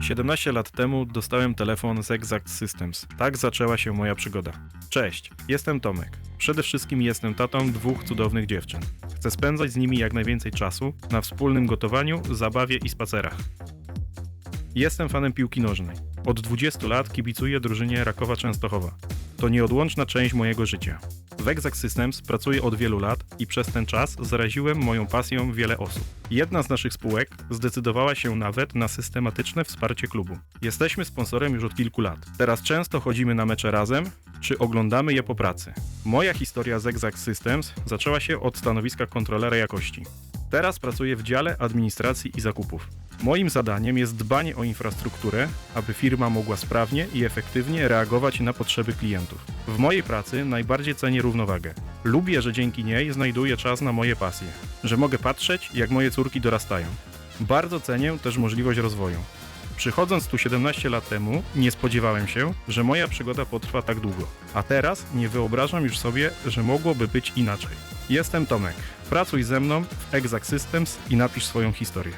17 lat temu dostałem telefon z Exact Systems. Tak zaczęła się moja przygoda. Cześć, jestem Tomek. Przede wszystkim jestem tatą dwóch cudownych dziewczyn. Chcę spędzać z nimi jak najwięcej czasu na wspólnym gotowaniu, zabawie i spacerach. Jestem fanem piłki nożnej. Od 20 lat kibicuję drużynie Rakowa Częstochowa. To nieodłączna część mojego życia. W Systems pracuję od wielu lat i przez ten czas zaraziłem moją pasją wiele osób. Jedna z naszych spółek zdecydowała się nawet na systematyczne wsparcie klubu. Jesteśmy sponsorem już od kilku lat. Teraz często chodzimy na mecze razem, czy oglądamy je po pracy. Moja historia z Exact Systems zaczęła się od stanowiska kontrolera jakości. Teraz pracuję w dziale administracji i zakupów. Moim zadaniem jest dbanie o infrastrukturę, aby firma mogła sprawnie i efektywnie reagować na potrzeby klientów. W mojej pracy najbardziej cenię równowagę. Lubię, że dzięki niej znajduję czas na moje pasje, że mogę patrzeć, jak moje córki dorastają. Bardzo cenię też możliwość rozwoju. Przychodząc tu 17 lat temu, nie spodziewałem się, że moja przygoda potrwa tak długo. A teraz nie wyobrażam już sobie, że mogłoby być inaczej. Jestem Tomek. Pracuj ze mną w Exact Systems i napisz swoją historię.